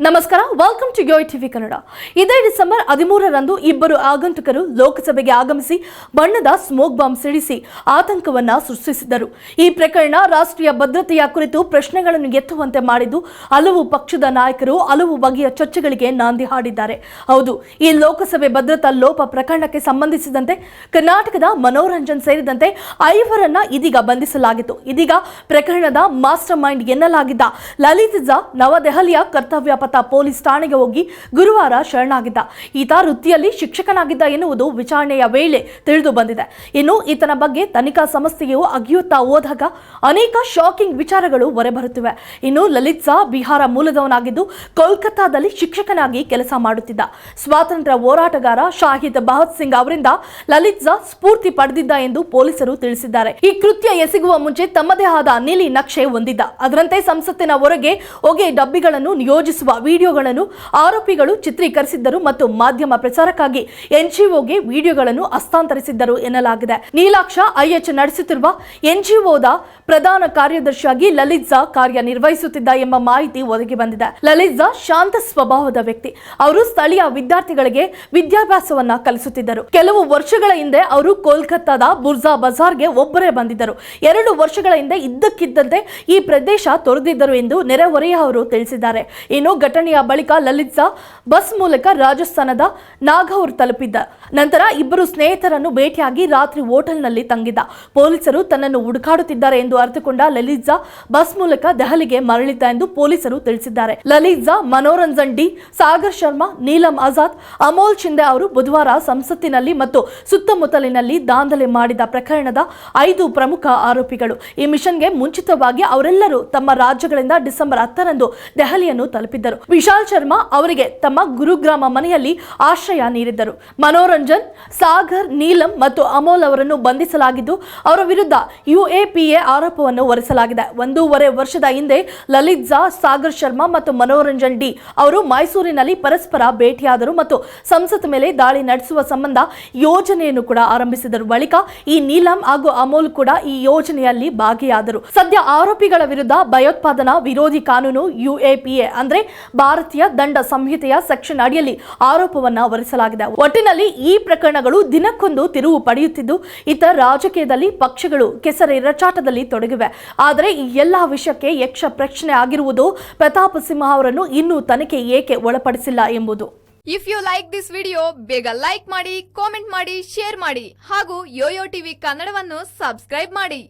ನಮಸ್ಕಾರ welcome to yoyo TV Kannada ಇದೇ December ಹದಿಮೂರರಂದು ಇಬ್ಬರು ಆಗಂತುಕರು ಲೋಕಸಭೆಗೆ ಆಗಮಿಸಿ ಬಣ್ಣದ ಸ್ಮೋಕ್ ಬಾಂಬ್ ಸಿಡಿಸಿ ಆತಂಕವನ್ನ ಸೃಷ್ಟಿಸಿದ್ದರು. ಈ ಪ್ರಕರಣ ರಾಷ್ಟ್ರೀಯ ಭದ್ರತೆಯ ಕುರಿತು ಪ್ರಶ್ನೆಗಳನ್ನು ಎತ್ತುವಂತೆ ಮಾಡಿದ್ದು ಹಲವು ಪಕ್ಷದ ನಾಯಕರು ಹಲವು ಬಗೆಯ ಚರ್ಚೆಗಳಿಗೆ ನಾಂದಿ ಹಾಡಿದ್ದಾರೆ. ಹೌದು, ಈ ಲೋಕಸಭೆ ಭದ್ರತಾ ಲೋಪ ಪ್ರಕರಣಕ್ಕೆ ಸಂಬಂಧಿಸಿದಂತೆ ಕರ್ನಾಟಕದ ಮನೋರಂಜನ್ ಸೇರಿದಂತೆ ಐವರನ್ನ ಇದೀಗ ಬಂಧಿಸಲಾಗಿತ್ತು. ಇದೀಗ ಪ್ರಕರಣದ ಮಾಸ್ಟರ್ ಮೈಂಡ್ ಎನ್ನಲಾಗಿದ್ದ ಲಲಿತ್ ನವದೆಹಲಿಯ ಕರ್ತವ್ಯ ಪೊಲೀಸ್ ಠಾಣೆಗೆ ಹೋಗಿ ಗುರುವಾರ ಶರಣಾಗಿದ್ದ. ಈತ ವೃತ್ತಿಯಲ್ಲಿ ಶಿಕ್ಷಕನಾಗಿದ್ದ ಎನ್ನುವುದು ವಿಚಾರಣೆಯ ವೇಳೆ ತಿಳಿದು ಬಂದಿದೆ. ಇನ್ನು ಈತನ ಬಗ್ಗೆ ತನಿಖಾ ಸಂಸ್ಥೆಯು ಅಗಿಯುತ್ತಾ ಹೋದಾಗ ಅನೇಕ ಶಾಕಿಂಗ್ ವಿಚಾರಗಳು ಹೊರಬರುತ್ತಿವೆ. ಇನ್ನು ಲಲಿತ್ ಸಾ ಬಿಹಾರ ಮೂಲದವನಾಗಿದ್ದು ಕೋಲ್ಕತ್ತಾದಲ್ಲಿ ಶಿಕ್ಷಕನಾಗಿ ಕೆಲಸ ಮಾಡುತ್ತಿದ್ದ. ಸ್ವಾತಂತ್ರ್ಯ ಹೋರಾಟಗಾರ ಶಾಹಿದ್ ಭಗತ್ ಸಿಂಗ್ ಅವರಿಂದ ಲಲಿತ್ ಝಾ ಸ್ಫೂರ್ತಿ ಪಡೆದಿದ್ದ ಎಂದು ಪೊಲೀಸರು ತಿಳಿಸಿದ್ದಾರೆ. ಈ ಕೃತ್ಯ ಎಸಗುವ ಮುಂಚೆ ತಮ್ಮದೇ ಆದ ನೀಲಿ ನಕ್ಷೆ ಹೊಂದಿದ್ದ. ಅದರಂತೆ ಸಂಸತ್ತಿನ ಹೊರಗೆ ಹೊಗೆ ಡಬ್ಬಿಗಳನ್ನು ನಿಯೋಜಿಸುವ ವಿಡಿಯೋಗಳನ್ನು ಆರೋಪಿಗಳು ಚಿತ್ರೀಕರಿಸಿದ್ದರು ಮತ್ತು ಮಾಧ್ಯಮ ಪ್ರಚಾರಕ್ಕಾಗಿ ಎನ್ಜಿಒಗೆ ವಿಡಿಯೋಗಳನ್ನು ಹಸ್ತಾಂತರಿಸಿದ್ದರು ಎನ್ನಲಾಗಿದೆ. ನೀಲಾಕ್ಷ, ಐಎಚ್ ನಡೆಸುತ್ತಿರುವ ಎನ್ಜಿಒದ ಪ್ರಧಾನ ಕಾರ್ಯದರ್ಶಿಯಾಗಿ ಲಲಿತ್ ಝಾ ಕಾರ್ಯನಿರ್ವಹಿಸುತ್ತಿದ್ದ ಎಂಬ ಮಾಹಿತಿ ಒದಗಿ ಬಂದಿದೆ. ಲಲಿತ್ ಝಾ ಶಾಂತ ಸ್ವಭಾವದ ವ್ಯಕ್ತಿ. ಅವರು ಸ್ಥಳೀಯ ವಿದ್ಯಾರ್ಥಿಗಳಿಗೆ ವಿದ್ಯಾಭ್ಯಾಸವನ್ನ ಕಲಿಸುತ್ತಿದ್ದರು. ಕೆಲವು ವರ್ಷಗಳ ಹಿಂದೆ ಅವರು ಕೋಲ್ಕತ್ತಾದ ಬುರ್ಜಾ ಬಜಾರ್ಗೆ ಒಬ್ಬರೇ ಬಂದಿದ್ದರು. ಎರಡು ವರ್ಷಗಳ ಹಿಂದೆ ಇದ್ದಕ್ಕಿದ್ದಂತೆ ಈ ಪ್ರದೇಶ ತೊರೆದಿದ್ದರು ಎಂದು ನೆರೆಹೊರೆಯ ಅವರು ತಿಳಿಸಿದ್ದಾರೆ. ಇನ್ನು ಘಟನೆಯ ಬಳಿಕ ಲಲಿತ್ ಸಾ ಬಸ್ ಮೂಲಕ ರಾಜಸ್ಥಾನದ ನಾಗೌರ್ ತಲುಪಿದ್ದ. ನಂತರ ಇಬ್ಬರು ಸ್ನೇಹಿತರನ್ನು ಭೇಟಿಯಾಗಿ ರಾತ್ರಿ ಹೋಟೆಲ್ನಲ್ಲಿ ತಂಗಿದ್ದ. ಪೊಲೀಸರು ತನ್ನನ್ನು ಹುಡುಕಾಡುತ್ತಿದ್ದಾರೆ ಎಂದು ಅರಿತುಕೊಂಡ ಲಲಿತ್ ಝಾ ಬಸ್ ಮೂಲಕ ದೆಹಲಿಗೆ ಮರಳಿದ್ದ ಎಂದು ಪೊಲೀಸರು ತಿಳಿಸಿದ್ದಾರೆ. ಲಲಿತ್ ಝಾ ಮನೋರಂಜನ್ ಡಿ, ಸಾಗರ್ ಶರ್ಮಾ, ನೀಲಂ ಆಜಾದ್, ಅಮೋಲ್ ಶಿಂದೆ ಅವರು ಬುಧವಾರ ಸಂಸತ್ತಿನಲ್ಲಿ ಮತ್ತು ಸುತ್ತಮುತ್ತಲಿನಲ್ಲಿ ದಾಂಧಲೆ ಮಾಡಿದ ಪ್ರಕರಣದ ಐದು ಪ್ರಮುಖ ಆರೋಪಿಗಳು. ಈ ಮಿಷನ್ಗೆ ಮುಂಚಿತವಾಗಿ ಅವರೆಲ್ಲರೂ ತಮ್ಮ ರಾಜ್ಯಗಳಿಂದ ಡಿಸೆಂಬರ್ ಹತ್ತರಂದು ದೆಹಲಿಯನ್ನು ತಲುಪಿದ್ದರು. ವಿಶಾಲ್ ಶರ್ಮಾ ಅವರಿಗೆ ತಮ್ಮ ಗುರುಗ್ರಾಮ ಮನೆಯಲ್ಲಿ ಆಶ್ರಯ ನೀಡಿದ್ದರು. ಮನೋರಂಜನ್, ಸಾಗರ್, ನೀಲಂ ಮತ್ತು ಅಮೋಲ್ ಅವರನ್ನು ಬಂಧಿಸಲಾಗಿದ್ದು, ಅವರ ವಿರುದ್ಧ ಯುಎಪಿಎ ಆರೋಪವನ್ನು ಹೊರಿಸಲಾಗಿದೆ. ಒಂದೂವರೆ ವರ್ಷದ ಹಿಂದೆ ಲಲಿತ್ ಝಾ ಸಾಗರ್ ಶರ್ಮಾ ಮತ್ತು ಮನೋರಂಜನ್ ಡಿ ಅವರು ಮೈಸೂರಿನಲ್ಲಿ ಪರಸ್ಪರ ಭೇಟಿಯಾದರು ಮತ್ತು ಸಂಸತ್ ಮೇಲೆ ದಾಳಿ ನಡೆಸುವ ಸಂಬಂಧ ಯೋಜನೆಯನ್ನು ಕೂಡ ಆರಂಭಿಸಿದರು. ಬಳಿಕ ಈ ನೀಲಂ ಹಾಗೂ ಅಮೋಲ್ ಕೂಡ ಈ ಯೋಜನೆಯಲ್ಲಿ ಭಾಗಿಯಾದರು. ಸದ್ಯ ಆರೋಪಿಗಳ ವಿರುದ್ಧ ಭಯೋತ್ಪಾದನಾ ವಿರೋಧಿ ಕಾನೂನು ಯುಎಪಿಎ ಅಂದ್ರೆ ಭಾರತೀಯ ದಂಡ ಸಂಹಿತೆಯ ಸೆಕ್ಷನ್ ಅಡಿಯಲ್ಲಿ ಆರೋಪವನ್ನ ಹೊರಿಸಲಾಗಿದೆ. ಒಟ್ಟಿನಲ್ಲಿ ಈ ಪ್ರಕರಣಗಳು ದಿನಕ್ಕೊಂದು ತಿರುವು ಪಡೆಯುತ್ತಿದ್ದು, ಇತರ ರಾಜಕೀಯದಲ್ಲಿ ಪಕ್ಷಗಳು ಕೆಸರೆ ರಚಾಟದಲ್ಲಿ ತೊಡಗಿವೆ. ಆದರೆ ಈ ಎಲ್ಲಾ ವಿಷಯಕ್ಕೆ ಯಕ್ಷ ಪ್ರಶ್ನೆ ಆಗಿರುವುದು ಪ್ರತಾಪ್ ಸಿಂಹ ಅವರನ್ನು ಇನ್ನೂ ತನಿಖೆ ಏಕೆ ಒಳಪಡಿಸಿಲ್ಲ ಎಂಬುದು. If you like this video ಬೇಗ ಲೈಕ್ ಮಾಡಿ ಕಾಮೆಂಟ್ ಮಾಡಿ ಶೇರ್ ಮಾಡಿ ಹಾಗೂ ಯೋಯೋ ಟಿವಿ ಕನ್ನಡವನ್ನು ಸಬ್ಸ್ಕ್ರೈಬ್ ಮಾಡಿ.